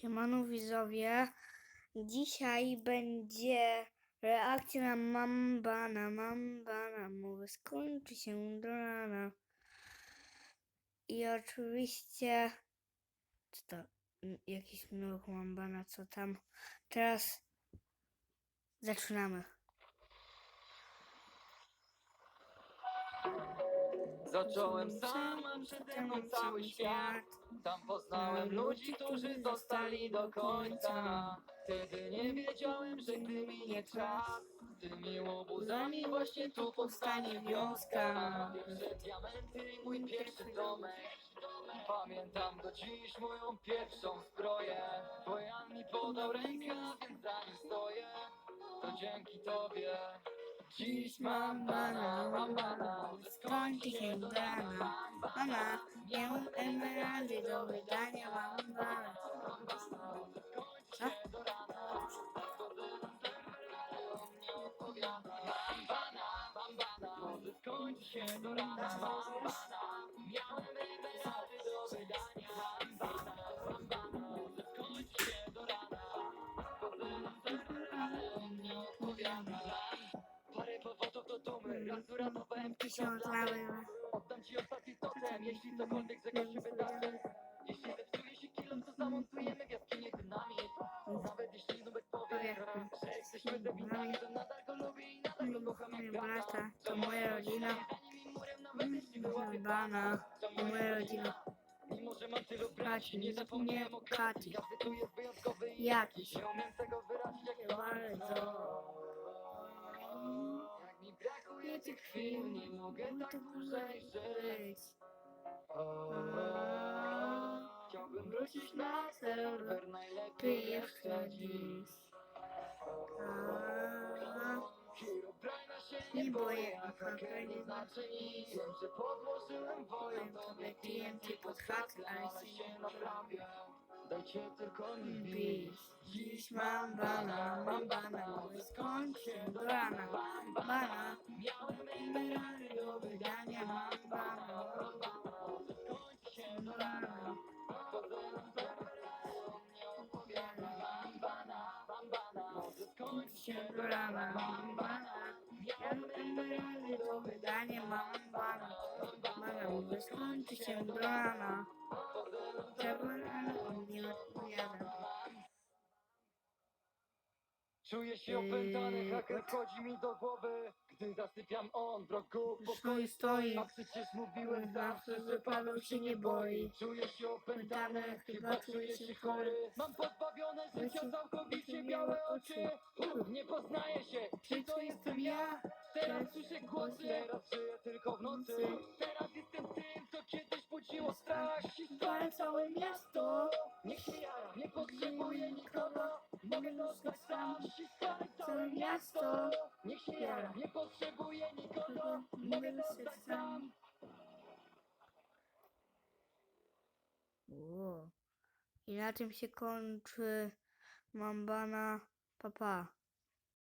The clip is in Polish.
Siemano widzowie. Dzisiaj będzie reakcja na Mambana. Mambana. Mówię, skończy się do rana. I oczywiście... Co to? Jakiś nóg Mambana, co tam? Teraz zaczynamy. Zacząłem sam, a przede mną cały świat. Tam poznałem ludzi, którzy zostali do końca. Wtedy nie wiedziałem, że gdy minie czas, tymi łobuzami właśnie tu powstanie wioska. Pierwsze diamenty i mój pierwszy domek. Pamiętam do dziś moją pierwszą zbroję. Bo Jan mi podał rękę, więc za nim stoję. To dzięki tobie. Dziś mam bana, mam bana, Skończy się do rana. Mama, miałem emeraldy do wydania. Mam bana. Co? Skończy się do rana, mam bana Miałem razy. Oddam ci ostatni totem Jeśli cokolwiek zakończy wydarzeń Jeśli zepsuje się kilo, to zamontujemy w jaskini dynamit Nawet jeśli nubek powie Że jesteśmy debilami, to nadal go lubię i nadal go kocham jak brata to moja rodzina. Wyłapię Bana, to moja rodzina. Mimo, że mam tylu braci, nie zapomniałem o. Katy Każdy tu jest wyjątkowy i Jakiś. Nie umiem tego wyrazić jak Bardzo. Chwil, nie mogę tak dłużej żyć. Chciałbym wrócić na serwer, najlepiej jeszcze dziś. Herobrina się nie boję, a haker nie znaczy nic. Wiem, że podłożyłem woję tobie TNT pod hack, ale się naprawię Dajcie tylko mi bić Dziś mam bana, mam bana, by skończy się emeraldy do wydania, mam bana Skończy się do rana Mam mam Skończy się do rana, mam bana Miałem emeraldy do wydania, mam bana by skończy się do nie odpowiada. Czuję się opętany, haker wchodzi mi do głowy. Gdy zasypiam on, w pokoju stoi. A przecież mówiłem zawsze, że Paweł się nie boi. Czuję się opętany, chyba czuję się chory. Mam pozbawione życia całkowicie białe oczy. Nie poznaję się, czy to jestem ja? Teraz słyszę głosy, teraz żyję tylko w nocy. Teraz jestem tym, co kiedyś budziło strach. Całe całe miasto, Mogę zostać sam, całe miasto. Niech się jara, nie potrzebuję nikogo Mogę zostać sam Wow. I na tym się kończy Mambana. Papa.